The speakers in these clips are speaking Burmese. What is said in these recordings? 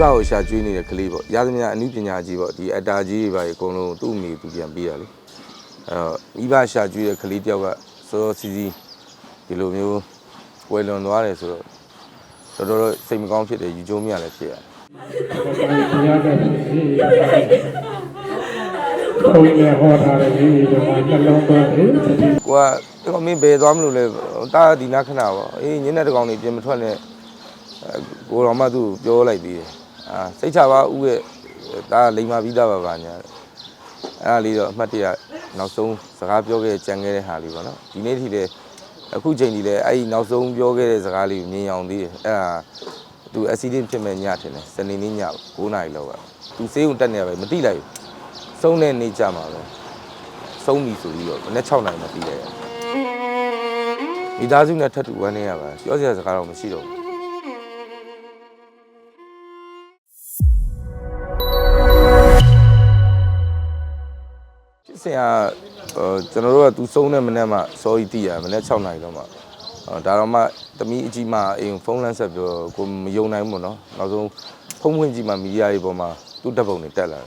ဘကိုရှာကျွေးနေတဲ့ကလေးပေါ့ရသမျှအနုပညာကြီးပေါ့ဒီအတားကြီးတွေပါအကုန်လုံးသူ့အမိသူပြန်ပေးတာလေအဲ့တော့မိဘရှာကျွေးတဲ့ကလေးတယောက်ကစောစောစီးစီးဒီလိုမျိုးဝယ်လွန်သွားတယ်ဆိုတော့တော်တော်တော့စိတ်မကောင်းဖြစ်တယ်ယူကျုံမြလည်းဖြစ်ရတယ်ဘုရားကရှိဘုန်းကြီးဟောထားတယ်ဒီမှာနှလုံးသွင်းတယ်ကိုကတော့မင်းဘယ်သွားမလို့လဲတာဒီနာခဏပေါ့အေးညနေတကောင်နေပြင်မထွက်နဲ့အဲကိုတော်မှသူ့ကိုပြောလိုက်သေးတယ် အာစိတ်ချပါဦးရဲ့ဒါလိမ်မာပြီးသားပါပါညာအဲ့ဒါလေးတော့အမှတ်တရနောက်ဆုံးစကားပြောခဲ့ကြံခဲ့တဲ့ဟာလေးပေါ့နော်ဒီနေ့ထိလည်းအခုချိန်ထိလည်းအဲ့ဒီနောက်ဆုံးပြောခဲ့တဲ့စကားလေးကိုမြင်အောင်သေးတယ်အဲ့ဒါသူအက်ဆီဒင့်ဖြစ်မဲ့ညထင်တယ်စနေနေ့ည9နာရီလောက်ကသူဆေးုံတက်နေရပဲမတိလိုက်ဘူးဆုံးတဲ့နေ့ကြမှာပဲဆုံးပြီဆိုပြီးတော့မနေ့6နိုင်မှပြီးတယ်မိသားစုနဲ့ထပ်တူဝမ်းနေရပါပြောစရာစကားတော့မရှိတော့ဘူး ဖြစ်စဉ်ကဟိုကျွန်တော်တို့ကသူဆုံးတဲ့မနေ့မှစောကြီးတည်ရမနေ့6နိုင်တော့မှဟောဒါတော့မှတမီးအကြီးမှအိမ်ဖုန်းလမ်းဆက်ပြောကိုမယုံနိုင်ဘူးပေါ့နော်နောက်ဆုံးဖုန်းဖွင့်ကြည့်မှမီဒီယာတွေပေါ်မှာသူ့တပ်ပုံတွေတက်လာတယ်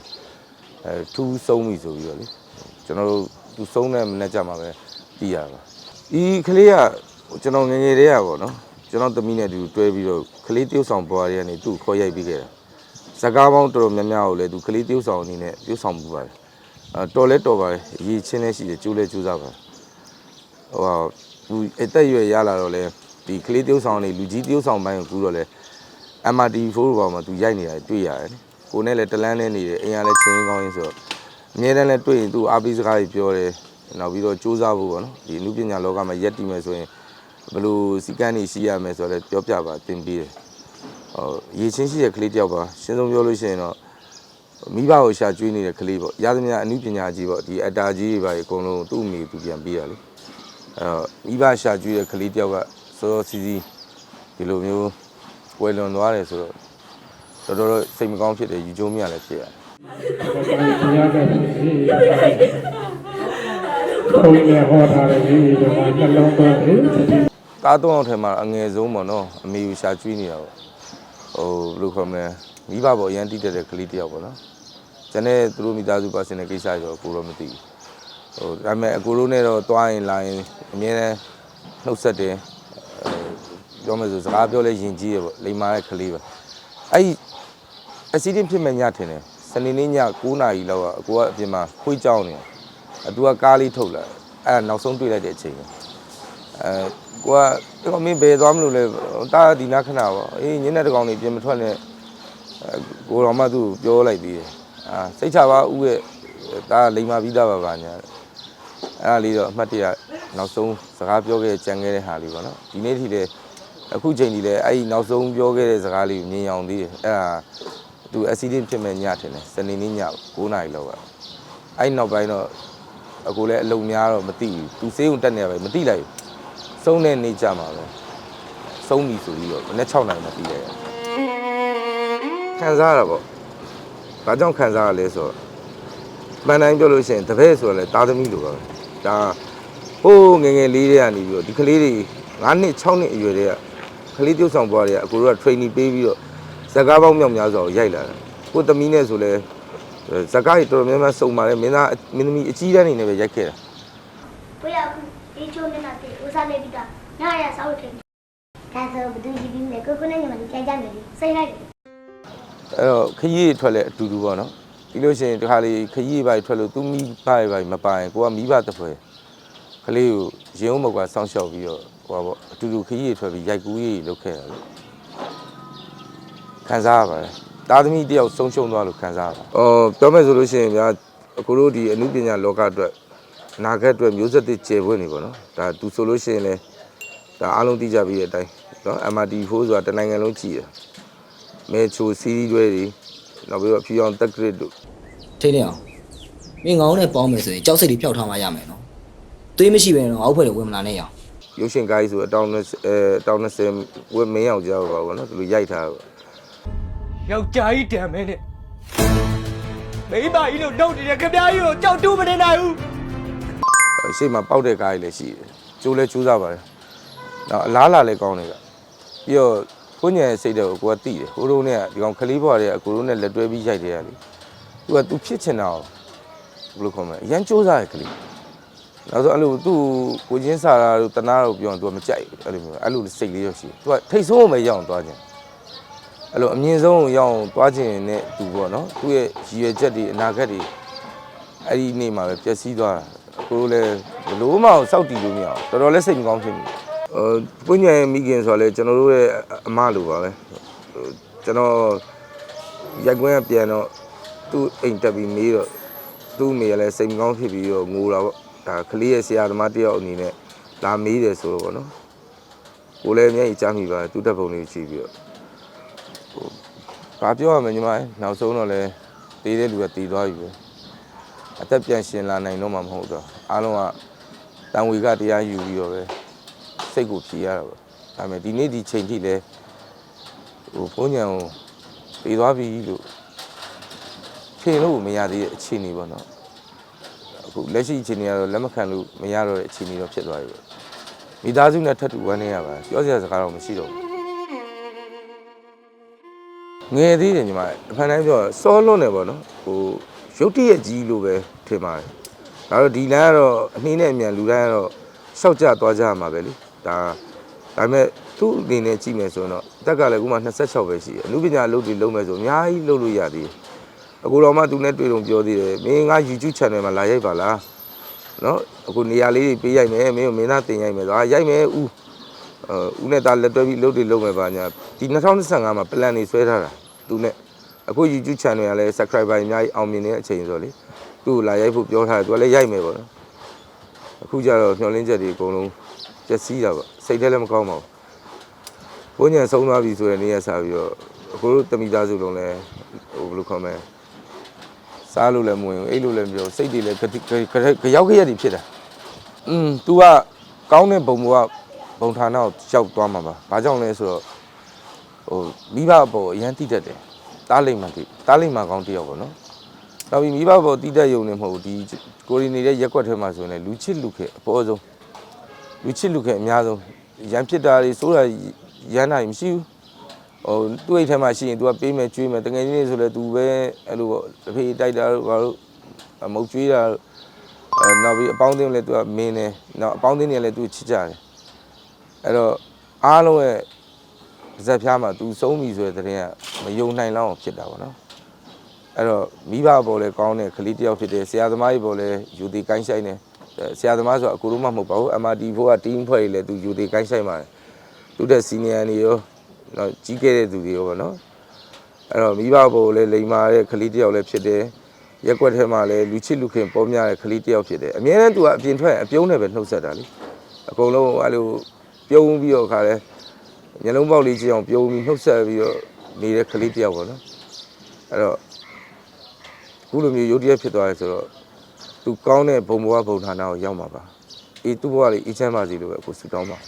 အဲထူးဆုံးပြီဆိုပြီးတော့လေကျွန်တော်တို့သူဆုံးတဲ့မနေ့ကျမှပဲသိရပါဒီကလေးကကျွန်တော်ငယ်ငယ်တည်းကပေါ့နော်ကျွန်တော်သမီးနဲ့အတူတွဲပြီးတော့ကလေးတယောက်ဆောင်ပွားရတဲ့ကနေသူ့ကိုခေါ်ရိုက်ပြီးခဲ့တာဇကားပေါင်းတော်တော်များများကိုလည်းသူကလေးတယောက်ဆောင်အနေနဲ့တယောက်ဆောင်မှုပါတယ်အဲ တော်လဲတော်ပါတယ်အရေးချင်းလဲရှိတယ်ကျိုးလဲကျိုးစားပါတယ်ဟိုဟာသူအသက်အရွယ်ရလာတော့လဲဒီကလေးတယောက်ဆောင်နေလူကြီးတယောက်ဆောင်ပိုင်းကိုကူတော့လဲ MRT4 ဘောမှာသူရိုက်နေတာတွေ့ရတယ်လေကိုနဲ့လည်းတလန်းနဲ့နေတယ်အိမ်ကလည်းချင်းကောင်းရင်းဆိုတော့အမြဲတမ်းလည်းတွေ့ရင်သူအားပေးစကားတွေပြောတယ်နောက်ပြီးတော့စူးစမ်းဖို့ပေါ့နော်ဒီအမှုပညာလောကမှာရက်တည်မယ်ဆိုရင်ဘယ်လိုစီကံနေရှိရမယ်ဆိုတော့လည်းပြောပြပါသင်ပေးတယ်ဟိုရေချင်းရှိတဲ့ကလေးတယောက်ပါရှင်းဆုံးပြောလို့ရှိရင်တော့ မိဘကိုရှာကျွေးနေတဲ့ကလေးပေါ့ရသမျှအမှုပညာကြီးပေါ့ဒီအတားကြီးတွေပါအကုန်လုံးသူ့အမိသူပြန်ပေးရလေအဲ့တော့မိဘရှာကျွေးတဲ့ကလေးတယောက်ကစောစောစီးစီးဒီလိုမျိုးဝယ်လွန်သွားတယ်ဆိုတော့တော်တော်တော့စိတ်မကောင်းဖြစ်တယ်ယူကျုံမြလည်းဖြစ်ရတယ်ဘုရားကရှိဘုန်းကြီးဟောထားတယ်ဒီမှာနှလုံးသွင်းတယ်ကားသုံးအောင်ထဲမှာအငယ်ဆုံးပေါ့နော်အမေကိုရှာကျွေးနေတာပေါ့ဟိုဘယ်လိုခေါ်မလဲမိဘပေါ့အရန်တိတက်တဲ့ကလေးတစ်ယောက်ပေါ့နော် ကျန်တဲ့သူတို့မိသားစုပါစင်တဲ့ကိစ္စရောကိုတော့မသိဘူးဟိုဒါပေမဲ့အကိုတို့နဲ့တော့တွားရင်လာရင်အမြဲတမ်းနှုတ်ဆက်တယ်အဲပြောမယ်ဆိုစကားပြောလဲယဉ်ကျေးရပေါ့လိမ္မာတဲ့ကလေးပဲအဲ့ဒီအစီအစဉ်ဖြစ်မဲ့ညထင်တယ်စနေနေ့ည9နာရီလောက်ကအကိုကအပြင်မှာခွေးကြောင်းနေတယ်အတူကကားလေးထုတ်လာအဲ့ဒါနောက်ဆုံးတွေ့လိုက်တဲ့အချိန်ပဲအဲကိုကတော့မင်းဘယ်သွားမလို့လဲတာဒီနာခဏပေါ့အေးညနေတကောင်နေပြင်မထွက်နဲ့အဲကိုတော်မှသူ့ကိုပြောလိုက်သေးတယ် အာစိတ်ချပါဦးရဲ့ဒါလိမ်မာပြီးသားပါပါညာအဲ့ဒါလေးတော့အမှတ်တရနောက်ဆုံးစကားပြောခဲ့ကြံခဲ့တဲ့ဟာလေးပေါ့နော်ဒီနေ့ထိလည်းအခုချိန်ထိလည်းအဲ့ဒီနောက်ဆုံးပြောခဲ့တဲ့စကားလေးကိုမြင်အောင်သေးတယ်အဲ့ဒါသူအက်ဆီဒင့်ဖြစ်မဲ့ညထင်တယ်စနေနေ့ည9နာရီလောက်ကအဲ့ဒီနောက်ပိုင်းတော့အကိုလည်းအလုံများတော့မသိဘူးသူဆေးုံတက်နေရပဲမသိလိုက်ဘူးဆုံးတဲ့နေ့ကြမှာပဲဆုံးပြီဆိုပြီးတော့မနေ့6နိုင်မှပြီးတယ်ခံစားရတာပေါ့ ။ဘာကြောင့်ခံစားရလဲဆိုတော့မှန်တိုင်းပြောလို့ရှိရင်တပည့်ဆိုရလဲတာသမီလိုပါပဲ။ဒါဟိုးငငယ်လေးတွေကနေပြီးတော့ဒီကလေးတွေ9နှစ်6နှစ်အရွယ်တွေကကလေးတုပ်ဆောင်ပွားတွေကအကိုတို့က training ပေးပြီးတော့ဇကားပေါင်းမြောက်များစွာကိုရိုက်လာတာ။ကိုသမီးနဲ့ဆိုလဲဇကားကြီးတော်တော်များများစုံပါတယ်မင်းသားမင်းသမီးအကြီးတန်းနေနဲ့ပဲရိုက်ခဲ့တာ။ဘုရားအခုအေးချိုးနေတာတေဦးစားလေးပြီးတော့ညရဆောက်ထင်။ဒါဆိုဘသူကြီးပြီးလဲကိုကိုနဲ့ညီမတို့ကြိုက်ကြမယ်လေ။စိတ်လိုက် အဲ့တော့ခရီးထွက်လဲအတူတူပေါ့နော်ပြီးလို့ရှိရင်ဒီခါလေးခရီးပိုင်းထွက်လို့သူမိဘပိုင်းမပိုင်ကိုကမိဘတစ်ဖွဲကလေးကိုရင်အောင်မောက်ကစောင့်ရှောက်ပြီးတော့ဟိုပါပေါ့အတူတူခရီးထွက်ပြီးရိုက်ကူးရေးလုပ်ခဲ့တာလေခံစားရပါတယ်တာသမီတယောက်ဆုံးရှုံးသွားလို့ခံစားရပါအော်ပြောမယ်ဆိုလို့ရှိရင်ဗျာအခုတို့ဒီအမှုပညာလောကအတွက်အနာဂတ်အတွက်မျိုးဆက်သစ်ကျေပွင့်နေပေါ့နော်ဒါသူဆိုလို့ရှိရင်လဲဒါအားလုံးသိကြပြီးတဲ့အတိုင်းနော် MRT4 ဆိုတာတနိုင်ငံလုံးကြည်တယ် မဲချိုစီးရီးတွေတွေနောက်ပြီးတော့ဖြူအောင်တက်ကရစ်တို့ထိနေအောင်မင်းငောင်းနဲ့ပေါင်းမယ်ဆိုရင်ကြောက်စိတ်တွေဖျောက်ထားမှရမယ်နော်သွေးမရှိဘဲတော့အောက်ဖွဲ့တွေဝင်မလာနဲ့ရအောင်ရုပ်ရှင်ကိုင်းဆိုအတောင်20အဲအတောင်20ဝက်မင်းအောင်ကြောက်ပါဘောနော်သူတို့ရိုက်ထားပါယောက်ျားကြီးတံမဲနဲ့မိန်းမကြီးလို့နှုတ်နေတဲ့ခမကြီးကိုကြောက်တူးမနေနိုင်ဘူးအရှိမပေါက်တဲ့ကားကြီးလည်းရှိတယ်ကျိုးလဲကျိုးစားပါတယ်နောက်အလားလာလည်းကောင်းနေတာပြီးတော့ ကိုညံရဲ့စိတ်တော့ကိုကတိတယ်ကိုတို့နဲ့ဒီကောင်ခလေးဘွားတွေကကိုတို့နဲ့လက်တွဲပြီးရိုက်တယ်ရလေသူကသူဖြစ်ချင်တာကိုဘယ်လိုခေါ်မလဲအရန်စူးစားရကလေးနောက်ဆိုအဲ့လိုသူ့ကိုချင်းစာတာတို့တနာတို့ပြောရင်သူကမကြိုက်ဘူးအဲ့လိုမျိုးအဲ့လိုစိတ်လေးရောရှိတယ်သူကထိတ်ဆုံးမရအောင်သွားခြင်းအဲ့လိုအမြင့်ဆုံးကိုရအောင်သွားခြင်းနဲ့သူပေါ့နော်သူ့ရဲ့ရည်ရွယ်ချက်တွေအနာဂတ်တွေအဲ့ဒီနေ့မှာပဲပျက်စီးသွားတာကိုတို့လည်းဘယ်လို့မှစောက်တီလို့မရအောင်တော်တော်လေးစိတ်မကောင်းဖြစ်မိတယ် ဟိုပုညံရဲ့မိခင်ဆိုတော့လေကျွန်တော်တို့ရဲ့အမလိုပါပဲဟိုကျွန်တော်ရိုက်ကွင်းကပြန်တော့သူ့အိမ်တက်ပြီးမေးတော့သူ့အမေကလည်းစိတ်မကောင်းဖြစ်ပြီးတော့ငိုတာပေါ့ဒါကလေးရဲ့ဆရာသမားတစ်ယောက်အနေနဲ့လာမေးတယ်ဆိုတော့ဗောနော်ကိုလည်းအမျက်ကြီးကြားမိပါတယ်သူ့တက်ပုံလေးကြည့်ပြီးတော့ဟိုဘာပြောရမလဲညီမရဲ့နောက်ဆုံးတော့လဲတေးတဲ့လူကတေးသွားပြီပဲအသက်ပြန်ရှင်လာနိုင်တော့မှမဟုတ်တော့အားလုံးကတန်ဝေကတရားယူပြီးတော့ပဲ စိတ်ကိုဖြေရတာပေါ့ဒါပေမဲ့ဒီနေ့ဒီချိန်ထိလဲဟိုဘုန်းညာကိုတေးသွားပြီလို့ဖြေလို့မရသေးတဲ့အခြေအနေပေါ့နော်အခုလက်ရှိအခြေအနေကတော့လက်မခံလို့မရတော့တဲ့အခြေအနေတော့ဖြစ်သွားပြီပဲမိသားစုနဲ့ထပ်တူဝမ်းနေရပါပြောစရာစကားတော့မရှိတော့ဘူးငယ်သေးတယ်ညီမအဖန်တိုင်းပြောစောလွန်းတယ်ပေါ့နော်ဟိုရုတ်တရက်ကြီးလို့ပဲထင်ပါတယ်ဒါတော့ဒီလမ်းကတော့အနှင်းနဲ့အမြန်လူတိုင်းကတော့ရှောက်ကြသွားကြရမှာပဲလေ ဒါဒါပေမဲ့သူ့အနေနဲ့ကြည့်မယ်ဆိုရင်တော့အသက်ကလည်းအခုမှ26ပဲရှိတယ်အမှုပညာအလုပ်တွေလုပ်မယ်ဆိုအများကြီးလုပ်လို့ရသေးတယ်အခုတော့မှသူနဲ့တွေ့တော့ပြောသေးတယ်မင်းငါ YouTube channel မှာလာရိုက်ပါလားနော်အခုနေရာလေးတွေပေးရိုက်မယ်မင်းကိုမင်းသားတင်ရိုက်မယ်ဆိုအာရိုက်မယ်ဦးအဲဦးနဲ့သားလက်တွဲပြီးလုပ်တွေလုပ်မယ်ပါညာဒီ2025မှာ plan တွေဆွဲထားတာသူနဲ့အခု YouTube channel ကလည်း subscriber အများကြီးအောင်မြင်နေတဲ့အချိန်ဆိုလေသူ့ကိုလာရိုက်ဖို့ပြောထားတယ်သူကလည်းရိုက်မယ်ပေါ့နော်အခုကျတော့မျောလင်းချက်တွေအကုန်လုံးပျက်စီးတာပေါ့စိတ်ထဲလည်းမကောင်းပါဘူးဘုန်းညာဆုံးသွားပြီဆိုတဲ့နေ့ရက်စားပြီးတော့အခုတို့တမိသားစုလုံးလည်းဟိုဘယ်လိုခေါ်မလဲ စားလို့လည်းမဝင်ဘူးအိတ်လို့လည်းမပြောဘူးစိတ်တွေလည်းခတိခခရောက်ခရက်တွေဖြစ်တာอืม तू ကကောင်းတဲ့ဘုံဘဝဘုံဌာနကိုရောက်သွားမှာပါဘာကြောင့်လဲဆိုတော့ဟိုမိဘအပေါ်အရန်တိတတ်တယ်တားလိမ့်မှတိတားလိမ့်မှကောင်းတယောက်ပေါ့နော်နောက်ပြီးမိဘအပေါ်တိတတ်ရုံနဲ့မဟုတ်ဘူးဒီကိုရီနေတဲ့ရက်ွက်ထဲမှာဆိုရင်လည်းလူချစ်လူခဲ့အပေါ်ဆုံး လူချစ်လူခဲ့အများဆုံးရန်ဖြစ်တာတွေစိုးတာရန်တာတွေမရှိဘူး ဟိုသူ့အိတ်ထဲမှာရှိရင် तू ကပေးမယ်ကျွေးမယ်တကယ်ကြီးနေဆိုလဲ तू ပဲအဲ့လိုပေါ့တစ်ဖေးတိုက်တာတို့ဘာလို့အမုတ်ကျွေးတာတို့အဲနောက်ပြီးအပေါင်းအသင်းလည်း तू ကမင်းတယ်နောက်အပေါင်းအသင်းတွေလည်း तू ချစ်ကြတယ်အဲ့တော့အားလုံးရဲ့ဇက်ဖျားမှာ तू ဆုံးပြီဆိုတဲ့တဲ့ကမယုံနိုင်လောက်အောင်ဖြစ်တာပေါ့နော်အဲ့တော့မိဘဘော်လည်းကောင်းတဲ့ကလေးတစ်ယောက်ဖြစ်တယ်ဆရာသမားကြီးဘော်လည်းယူသေးကိုင်းဆိုင်တယ် ဆရာသမားဆိုတော့အကူလုံးမမဟုတ်ပါဘူး MRT4 က team ဖွဲ့ကြီးလည်း तू ယူသေးကိုင်းဆိုင်ပါတယ်သူတဲ့ senior တွေရောတော့ကြီးခဲ့တဲ့သူတွေရောပေါ့နော်အဲ့တော့မိဘဘိုလ်လည်းလိန်မာတဲ့ကလေးတစ်ယောက်လည်းဖြစ်တယ်ရက်ွက်ထဲမှာလည်းလူချစ်လူခင်ပေါ်များတဲ့ကလေးတစ်ယောက်ဖြစ်တယ်အမြဲတမ်းသူကအပြင်ထွက်အပြုံးနဲ့ပဲနှုတ်ဆက်တာလေအကုန်လုံးအဲ့လိုပြုံးပြီးတော့ခါလဲညလုံးပေါက်လေးကြည့်အောင်ပြုံးပြီးနှုတ်ဆက်ပြီးတော့နေတဲ့ကလေးတစ်ယောက်ပေါ့နော်အဲ့တော့ခုလိုမျိုးရုပ်တရက်ဖြစ်သွားတယ်ဆိုတော့ သူကောင်းတဲ့ဘုံဘဝဘုံဌာနကိုရောက်မှာပါအေးသူ့ဘဝလေးအေးချမ်းပါစေလို့ပဲအခုဆုတောင်းပါ